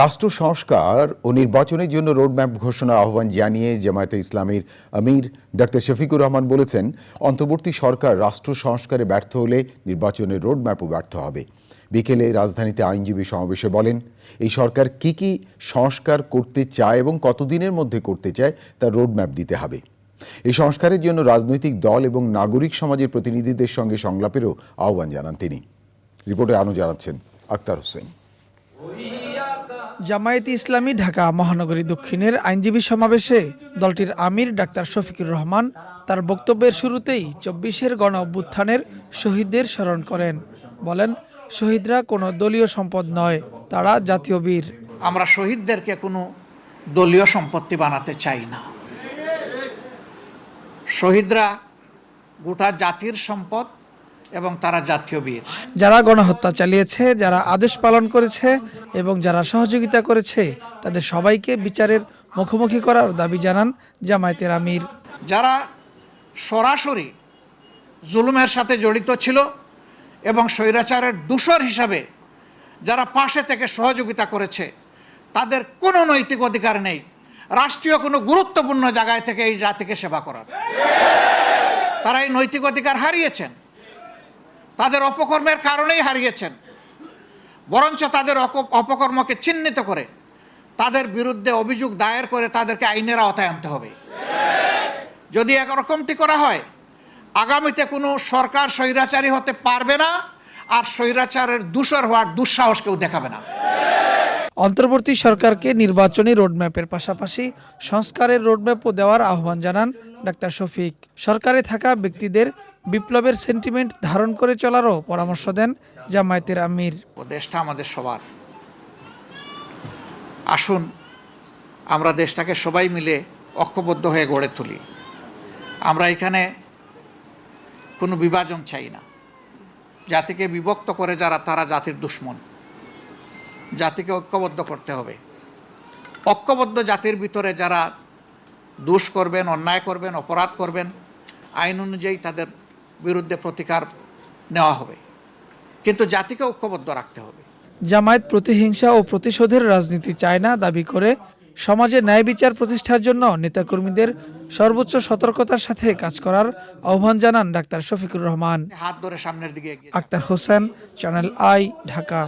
রাষ্ট্র সংস্কার ও নির্বাচনের জন্য রোডম্যাপ ঘোষণার আহ্বান জানিয়ে জামায়াতে ইসলামীর আমির ডাক্তার শফিকুর রহমান বলেছেন, অন্তর্বর্তী সরকার রাষ্ট্র সংস্কারে ব্যর্থ হলে নির্বাচনের রোডম্যাপও ব্যর্থ হবে। বিকেলে রাজধানীতে আইনজীবী সমাবেশে বলেন, এই সরকার কি কি সংস্কার করতে চায় এবং কতদিনের মধ্যে করতে চায় তার রোডম্যাপ দিতে হবে। এই সংস্কারের জন্য রাজনৈতিক দল এবং নাগরিক সমাজের প্রতিনিধিদের সঙ্গে সংলাপেরও আহ্বান জানান তিনি। রিপোর্টে আরও জানাচ্ছেন আক্তার হোসেন। জামায়াতে ইসলামী, ঢাকা মহানগরী দক্ষিণের আইনজীবী সমাবেশে দলটির আমির ডাক্তার শফিকুর রহমান তার বক্তব্যের শুরুতেই চব্বিশের গণ অভ্যুত্থানের শহীদদের স্মরণ করেন। বলেন, শহীদরা কোনো দলীয় সম্পদ নয়, তারা জাতীয় বীর। আমরা শহীদদেরকে কোনো দলীয় সম্পত্তি বানাতে চাই না। শহীদরা গোটা জাতির সম্পদ এবং তারা জাতীয় বীর। যারা গণহত্যা চালিয়েছে যারা আদেশ পালন করেছে এবং যারা সহযোগিতা করেছে তাদের সবাইকে বিচারের মুখোমুখি করার দাবি জানান জামায়াতের আমির। যারা সরাসরি জুলুমের সাথে জড়িত ছিল এবং স্বৈরাচারের দূষর হিসাবে যারা পাশে থেকে সহযোগিতা করেছে তাদের কোনো নৈতিক অধিকার নেই। রাষ্ট্রীয় কোনো গুরুত্বপূর্ণ জায়গায় থেকে এই জাতিকে সেবা করার। তারা এই নৈতিক অধিকার হারিয়েছেন। তাদের অপকর্মের কারণেই হারিয়েছেন। বরঞ্চ তাদের অপকর্মকে চিহ্নিত করে তাদের বিরুদ্ধে অভিযোগ দায়ের করে তাদেরকে আইনের আওতায় আনতে হবে। যদি একরকমটি করা হয়, আগামীতে কোনো সরকার স্বৈরাচারী হতে পারবে না আর স্বৈরাচারের দূষর হওয়ার দুঃসাহস কেউ দেখাবে না। অন্তর্বর্তী সরকারকে নির্বাচনী রোডম্যাপের পাশাপাশি সংস্কারের রোডম্যাপও দেওয়ার আহ্বান জানান ডাক্তার শফিক। সরকারে থাকা ব্যক্তিদের বিপ্লবের সেন্টিমেন্ট ধারণ করে চলারও পরামর্শ দেন জামায়াতের আমির। দেশটা আমাদের সবার। আসুন, আমরা দেশটাকে সবাই মিলে ঐক্যবদ্ধ হয়ে গড়ে তুলি। আমরা এখানে কোনো বিভাজন চাই না। জাতিকে বিভক্ত করে যারা, তারা জাতির দুশ্মন। জাতিকে ঐক্যবদ্ধ করতে হবে। ঐক্যবদ্ধ জাতির ভিতরে যারা দোষ করবেন, অন্যায় করবেন, অপরাধ করবেন, আইন অনুযায়ী তাদের বিরুদ্ধে প্রতিকার নেওয়া হবে। কিন্তু জাতিকে ঐক্যবদ্ধ রাখতে হবে। জামায়াত প্রতিহিংসা ও প্রতিশোধের রাজনীতি চায় না দাবি করে সমাজে ন্যায় বিচার প্রতিষ্ঠার জন্য নেতাকর্মীদের সর্বোচ্চ সতর্কতার সাথে কাজ করার আহ্বান জানান ডাক্তার শফিকুর রহমান। হাত ধরে সামনের দিকে আক্তার হোসেন চ্যানেল আই ঢাকা।